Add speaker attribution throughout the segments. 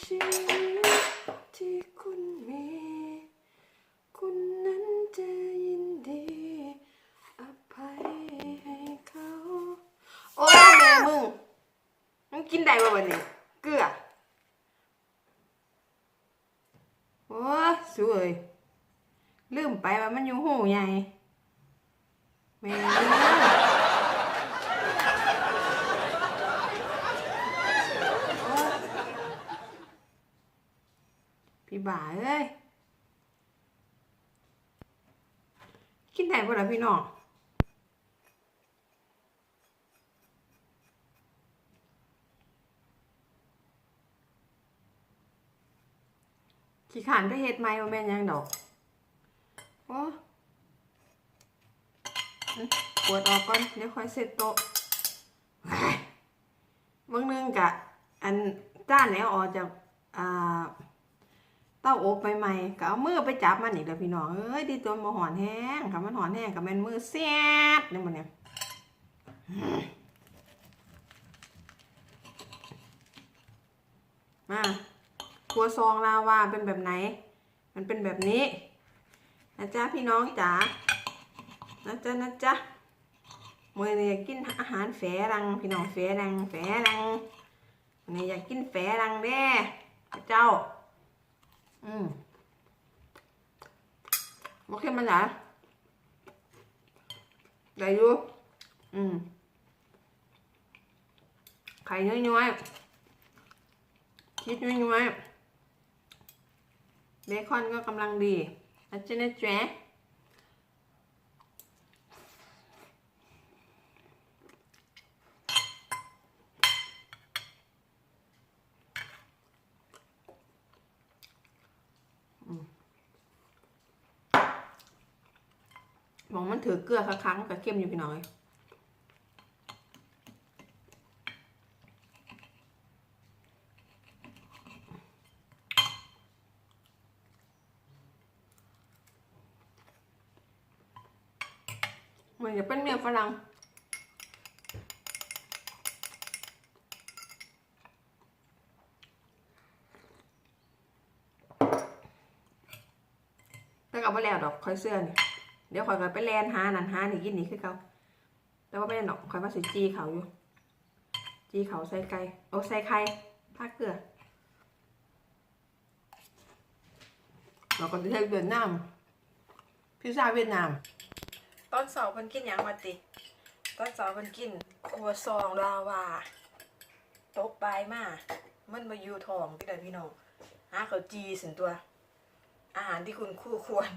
Speaker 1: ชีวิตที่คุณมี คุณนั้นจะยินดีอภัยให้เขา โอ้แม่มึง มึงกินได้บ่วันนี้เกลือโอ้สวยลืมไปว่ามันอยู่หูใหญ่แม่โอ๊ยพี่ บ่าเอ้ยกินได้บ่ล่ะพี่น้องขี้ขานไปเฮ็ดไหมว่าแม่นยังดอกโอ้ปวดออกก่อนเดี๋ยวค่อยเสร็จโต๊ะเฮ้ยบางนึงกะ อันจ้านแล้วออกจากอ่า เต้าอบใหม่ๆก็เอามือไปจับมันอีกแล้วพี่น้องเอ้ยดีตัวมาหอนแห้งค่ะมันหอนแห้งกับม่นมือแซ่บนี่มันเนี่ยมาครัวซองลาวาเป็นแบบไหน มันเป็นแบบนี้นะจ๊ะพี่น้องจ๋านะจ๊ะนะจ๊ะมือเนี้อยากกินอาหารแฝรัง พี่น้องแฝรังแฝรังวันนี้อยากกินแฝรังแด้เจ้า อืมโอเคมันหรอได้อยู่อืมไข่น้อยๆคิดน้อยๆเบคอนก็กำลังดีอาจจะนะแจ๊ องมันถือเกลือครั้งกับเข้มอยู่พี่น้อยเหมือนจะเป็นเมียฝรั่งแต่ก็บ่แล้วดอกคอยเสื้อนี่ เดี๋ยวคอยก็ไปแลนหานั่นหานี่กินนี่คือเขาแต่ว่าไม่ได้ดอกคอยว่าสิจีเขาอยู่ จีเขาใส่ไก่โอ้ใส่ไข่ผ้าเกลือเราก็จะใช้เวียดนามพิซซ่าเวียดนาม ตอนสาร์เพิ่นกินยังมาติ ตอนสาร์เพิ่นกินครัวซองลาวาตกปลายมามันมาอยู่ทองพี่ดาพี่น้องหาเขาจีสินตัว อาหารที่คุณคู่ควร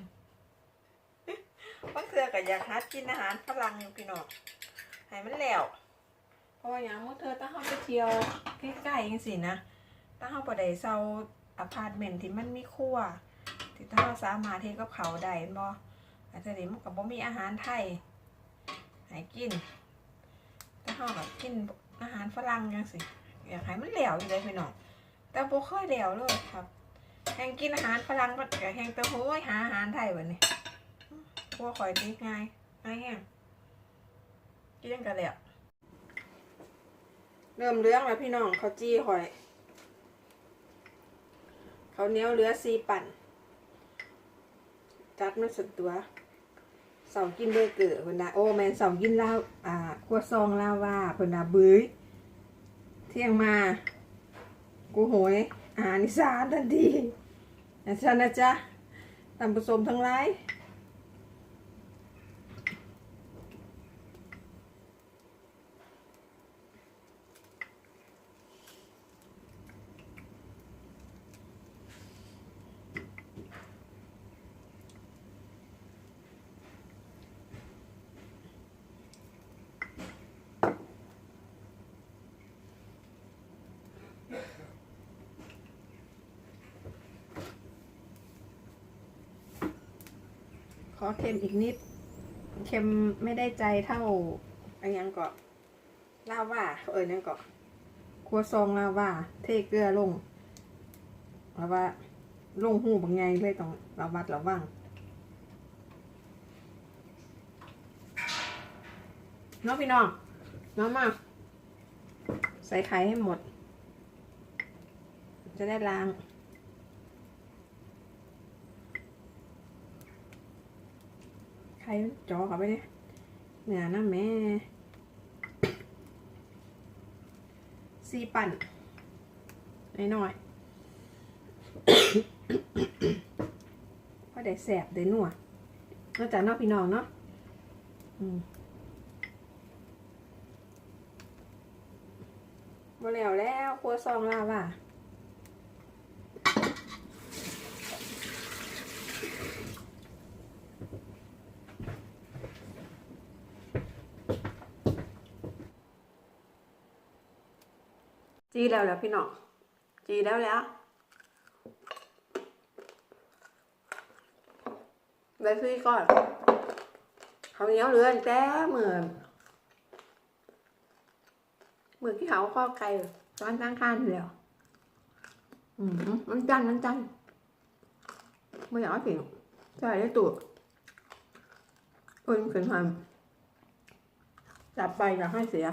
Speaker 1: ทื่อก็อยากหัดกินอาหารฝรั่งอยู่พี่น้องให้มันแล้วเพราะว่าอย่างเมื่อเธอตั้งเฮาไปเที่ยวใกล้ๆจังซี่นะตั้งเฮาบ่ได้เซาอพาร์ตเมนต์ที่มันมีครัวที่ถ้าเราสามารถเฮ็ดกับเขาได้แม่นบ่อาจจะนี้มันกับบ่มีอาหารไทยให้กินแต่เฮาแบบกินอาหารฝรั่งจังสิอยากให้มันเหลวอยู่เลยพี่น้องแต่บ่เคยเหลวเลยครับแห่งกินอาหารฝรั่งก็แห่งต่โหยหาอาหารไทยวันนี้ พวกข่อยติง่ายง่ายแห้งกินกันแล้วเริ่มเลี้ยงแล้วพี่น้องเขาจี้ข่อย เขาเนี้ยวเหลือสี่ปั่น จัดมันสุดตัวเสากินเบอร์เกอร์เพิ่นนะโอ้แมนเสากินลาวอ่าครัวซองลาวาเพิ่นนะบื้ยเที่ยงมา กูโหยอาหารอีสานทันทีนะจ๊ะนะจ๊ะตามผสมทั้งหลาย ข อเค็มอีกนิด เค็มไม่ได้ใจเท่าอันยังก็ลาวาเขาเอ่ยนั่นก็ครัวซองลาวาเทเกลือลงลาว่าลงหูบางไงเลยต้องระวัดระวังน้องพี่น้องน้องมาใส่ไข่ให้หมด จะได้ล้าง ใครจอกับไปเนี่ยเหนือนะแม่ซีปั่นน้อยๆพอได้แสบได้นัวนอกจากนอกพี่น้องเนาะอืมมาแล้วแล้วครัวซองลาว่ะ จีแล้วแล้วพี่น้องจีแล้วแล้วไปซื้อก่อนเขาเนี้ยเหลืออีกแต่เหมือนเหมือนที่เขาข้อไก่ตอนตั้งข้านแล้วอืมมันจันมันจันไม่อยากเอาผิงใช่ได้ตัวคนขึ้นมาจับไปอยากให้เสีย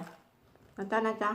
Speaker 1: นะจ๊ะนะจ๊ะ